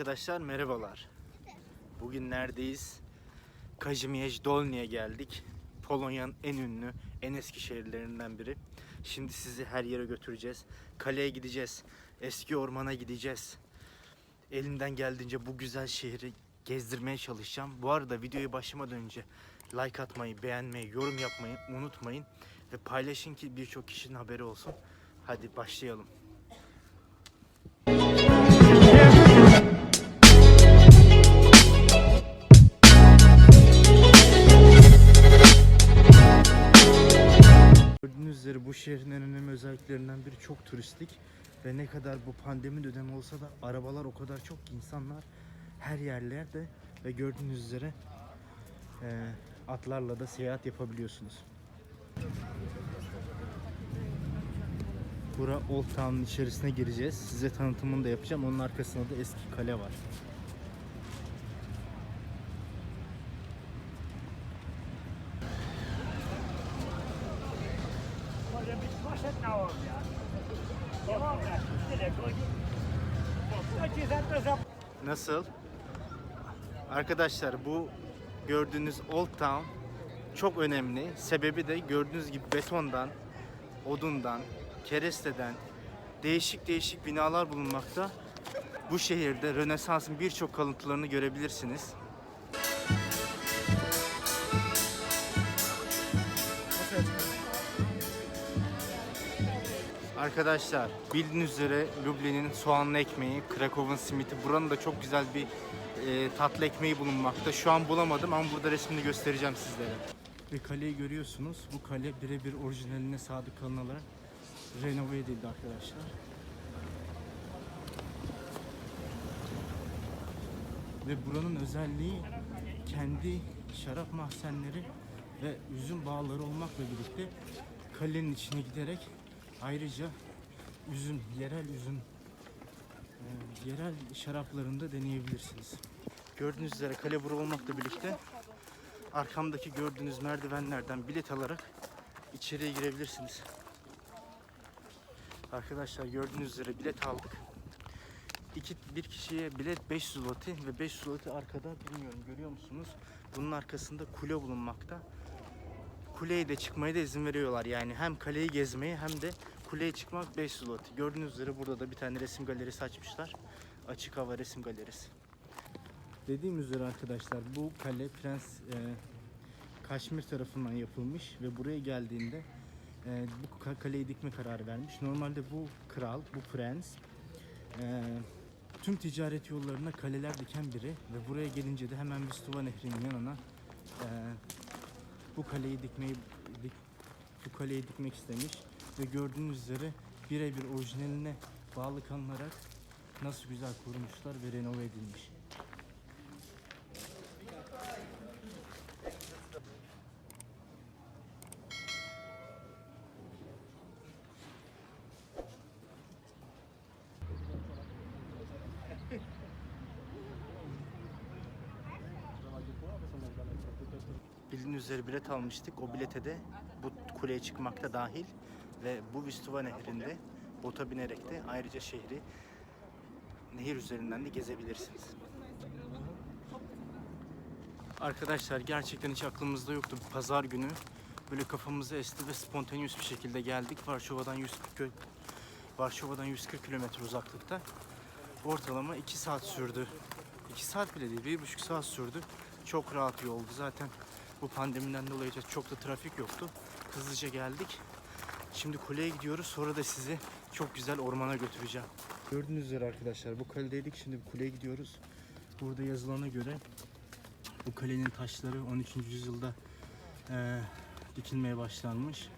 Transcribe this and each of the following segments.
Arkadaşlar merhabalar. Bugün neredeyiz? Kazimierz Dolny'e geldik. Polonya'nın en ünlü, en eski şehirlerinden biri. Şimdi sizi her yere götüreceğiz. Kaleye gideceğiz. Eski ormana gideceğiz. Elimden geldiğince bu güzel şehri gezdirmeye çalışacağım. Bu arada videoyu başlamadan önce like atmayı, beğenmeyi, yorum yapmayı unutmayın. Ve paylaşın ki birçok kişinin haberi olsun. Hadi başlayalım. Şehrin en önemli özelliklerinden biri çok turistik ve ne kadar bu pandemi dönemi olsa da arabalar o kadar çok insanlar her yerlerde ve gördüğünüz üzere e, atlarla da seyahat yapabiliyorsunuz. Bura Old Town'un içerisine gireceğiz. Size tanıtımını da yapacağım. Onun arkasında da eski kale var. Nasıl? Arkadaşlar bu gördüğünüz Old Town çok önemli. Sebebi de gördüğünüz gibi betondan, odundan, keresteden değişik değişik binalar bulunmakta. Bu şehirde Rönesans'ın birçok kalıntılarını görebilirsiniz. Arkadaşlar bildiğiniz üzere Lublin'in soğanlı ekmeği, Krakow'un simiti, buranın da çok güzel bir e, tatlı ekmeği bulunmakta. Şu an bulamadım ama burada resmini göstereceğim sizlere. Ve kaleyi görüyorsunuz. Bu kale birebir orijinaline sadık kalınarak renove edildi arkadaşlar. Ve buranın özelliği kendi şarap mahzenleri ve üzüm bağları olmakla birlikte kalenin içine giderek ayrıca üzüm, yerel üzüm, e, yerel şaraplarını da deneyebilirsiniz. Gördüğünüz üzere kale bura olmakla birlikte arkamdaki gördüğünüz merdivenlerden bilet alarak içeriye girebilirsiniz. Arkadaşlar gördüğünüz üzere bilet aldık. İki, bir kişiye bilet 500 zloty ve 500 zloty arkada bilmiyorum görüyor musunuz? Bunun arkasında kule bulunmakta. Kuleye de çıkmaya da izin veriyorlar. Yani hem kaleyi gezmeyi hem de kuleye çıkmak 500 zloty. Gördüğünüz üzere burada da bir tane resim galerisi açmışlar. Açık hava resim galerisi. Dediğim üzere arkadaşlar bu kale Prens e, Kaşmir tarafından yapılmış ve buraya geldiğinde e, bu ka- kaleyi dikme kararı vermiş. Normalde bu kral, bu prens e, tüm ticaret yollarına kaleler diken biri ve buraya gelince de hemen Vistuva Nehri'nin yanına e, bu kaleyi dikmeyi dik, bu kaleyi dikmek istemiş ve gördüğünüz üzere birebir orijinaline bağlı kalınarak nasıl güzel korumuşlar ve renove edilmiş. Bildiğiniz üzere bilet almıştık. O bilete de bu kuleye çıkmakta dahil ve bu Vistuva Nehri'nde bota binerek de ayrıca şehri nehir üzerinden de gezebilirsiniz. Arkadaşlar gerçekten hiç aklımızda yoktu. Pazar günü böyle kafamızı esti ve spontaneous bir şekilde geldik. Varşova'dan 140 kö- Varşova'dan 140 kilometre uzaklıkta. Ortalama 2 saat sürdü. 2 saat bile değil, 1,5 saat sürdü. Çok rahat yoldu zaten. Bu pandemiden dolayı çok da trafik yoktu. Hızlıca geldik. Şimdi kuleye gidiyoruz. Sonra da sizi çok güzel ormana götüreceğim. Gördüğünüz üzere arkadaşlar bu kaledeydik. Şimdi kuleye gidiyoruz. Burada yazılana göre bu kalenin taşları 13. yüzyılda eee, dikilmeye başlanmış.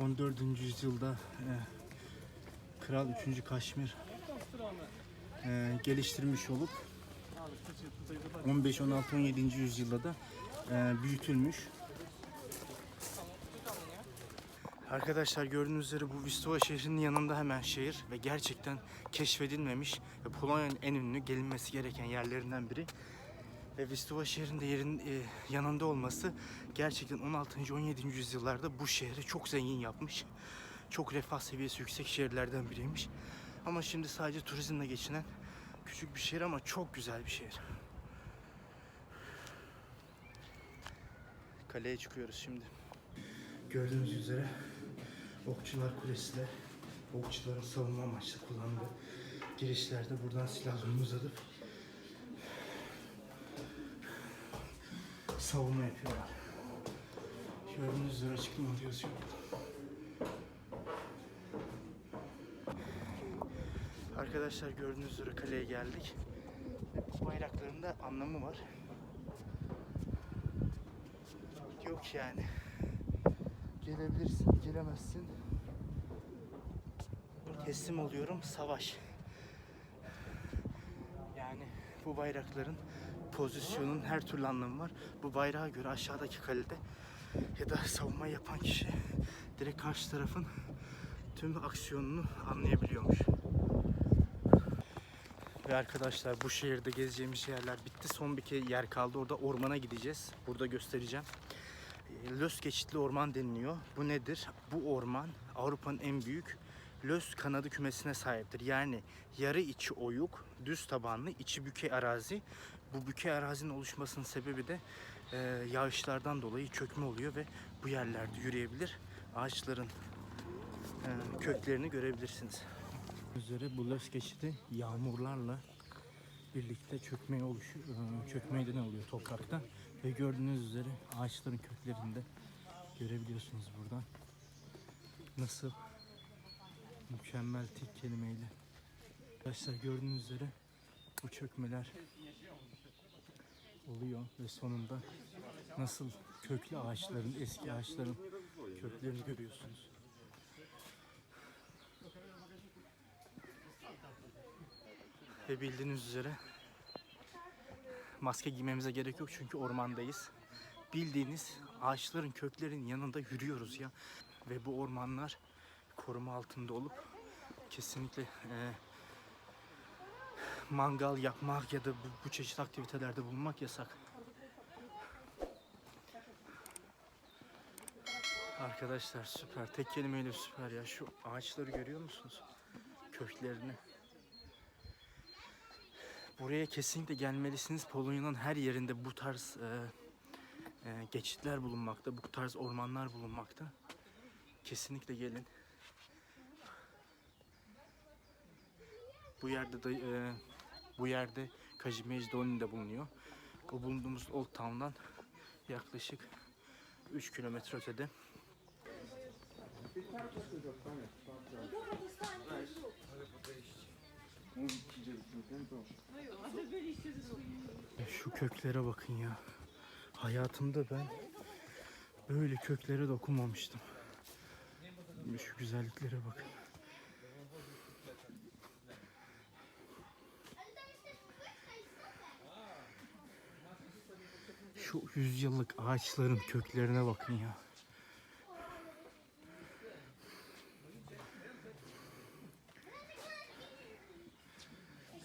14. yüzyılda eee, Kral 3. Kaşmir eee, geliştirmiş olup 15, 16, 17. yüzyılda da eee, büyütülmüş. Arkadaşlar gördüğünüz üzere bu Vistova şehrinin yanında hemen şehir ve gerçekten keşfedilmemiş ve Polonya'nın en ünlü gelinmesi gereken yerlerinden biri. Ve Vistova şehrinde yerin e, yanında olması gerçekten 16. 17. yüzyıllarda bu şehri çok zengin yapmış. Çok refah seviyesi yüksek şehirlerden biriymiş. Ama şimdi sadece turizmle geçinen Küçük bir şehir ama çok güzel bir şehir. Kaleye çıkıyoruz şimdi. Gördüğünüz üzere Okçular Kulesi de okçuların savunma amaçlı kullandığı girişlerde buradan silahlarını uzatıp savunma yapıyorlar. Gördüğünüz üzere açıklama yazıyor. Arkadaşlar gördüğünüz üzere kaleye geldik. Bu bayrakların da anlamı var. Yok yani. Gelebilirsin, gelemezsin. Teslim oluyorum, savaş. Yani bu bayrakların pozisyonun her türlü anlamı var. Bu bayrağa göre aşağıdaki kalede ya da savunma yapan kişi direkt karşı tarafın tüm aksiyonunu anlayabiliyormuş. Ve arkadaşlar bu şehirde gezeceğimiz yerler bitti. Son bir yer kaldı. Orada ormana gideceğiz. Burada göstereceğim. Lös geçitli orman deniliyor. Bu nedir? Bu orman Avrupa'nın en büyük lös kanadı kümesine sahiptir. Yani yarı içi oyuk, düz tabanlı, içi bükey arazi. Bu bükey arazinin oluşmasının sebebi de e, yağışlardan dolayı çökme oluyor ve bu yerlerde yürüyebilir. Ağaçların e, köklerini görebilirsiniz. Üzere bu lös geçidi yağmurlarla birlikte çökmeye oluşuyor, e, çökmeye neden oluyor toprakta. Ve gördüğünüz üzere ağaçların köklerinde görebiliyorsunuz buradan nasıl mükemmel tek kelimeyle. Arkadaşlar gördüğünüz üzere bu çökmeler oluyor ve sonunda nasıl köklü ağaçların eski ağaçların köklerini görüyorsunuz. Ve bildiğiniz üzere maske giymemize gerek yok çünkü ormandayız. Bildiğiniz ağaçların köklerinin yanında yürüyoruz ya. Ve bu ormanlar koruma altında olup kesinlikle e, mangal yapmak ya da bu, bu çeşit aktivitelerde bulunmak yasak. Arkadaşlar süper. Tek kelimeyle süper ya. Şu ağaçları görüyor musunuz? Köklerini. Buraya kesinlikle gelmelisiniz. Polonya'nın her yerinde bu tarz e, e, geçitler bulunmakta. Bu tarz ormanlar bulunmakta. Kesinlikle gelin. Bu yerde de e, bu yerde Kazimierz de bulunuyor. O bulunduğumuz Old Town'dan yaklaşık 3 kilometre ötede. Ya Şu köklere bakın ya. Hayatımda ben böyle köklere dokunmamıştım. Şu güzelliklere bakın. Şu yüzyıllık ağaçların köklerine bakın ya.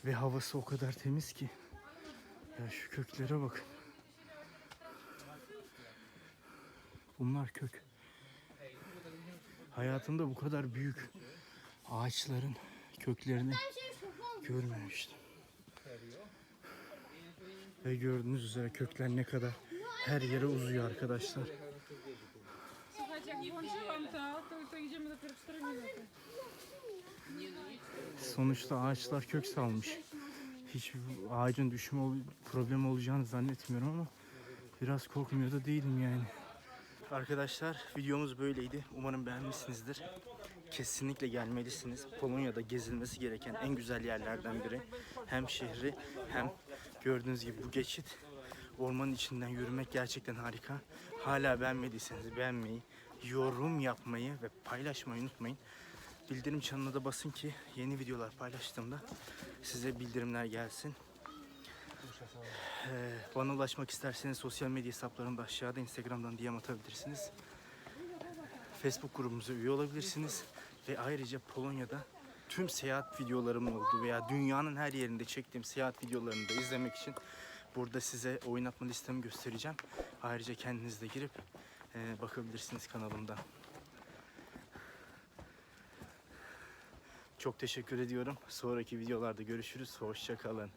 Ve havası o kadar temiz ki. Ya şu köklere bakın. Bunlar kök. Hayatımda bu kadar büyük ağaçların köklerini görmemiştim. Ve gördüğünüz üzere kökler ne kadar her yere uzuyor arkadaşlar. Sonuçta ağaçlar kök salmış. Hiç ağacın düşme problemi olacağını zannetmiyorum ama biraz korkmuyor da değilim yani. Arkadaşlar videomuz böyleydi. Umarım beğenmişsinizdir. Kesinlikle gelmelisiniz. Polonya'da gezilmesi gereken en güzel yerlerden biri. Hem şehri hem gördüğünüz gibi bu geçit. Ormanın içinden yürümek gerçekten harika. Hala beğenmediyseniz beğenmeyi, yorum yapmayı ve paylaşmayı unutmayın. Bildirim çanına da basın ki yeni videolar paylaştığımda size bildirimler gelsin. Ee, bana ulaşmak isterseniz sosyal medya hesaplarımda aşağıda Instagram'dan DM atabilirsiniz. Facebook grubumuza üye olabilirsiniz. Ve ayrıca Polonya'da tüm seyahat videolarımın olduğu veya dünyanın her yerinde çektiğim seyahat videolarını da izlemek için burada size oynatma listemi göstereceğim. Ayrıca kendiniz de girip e, bakabilirsiniz kanalımda. Çok teşekkür ediyorum. Sonraki videolarda görüşürüz. Hoşça kalın.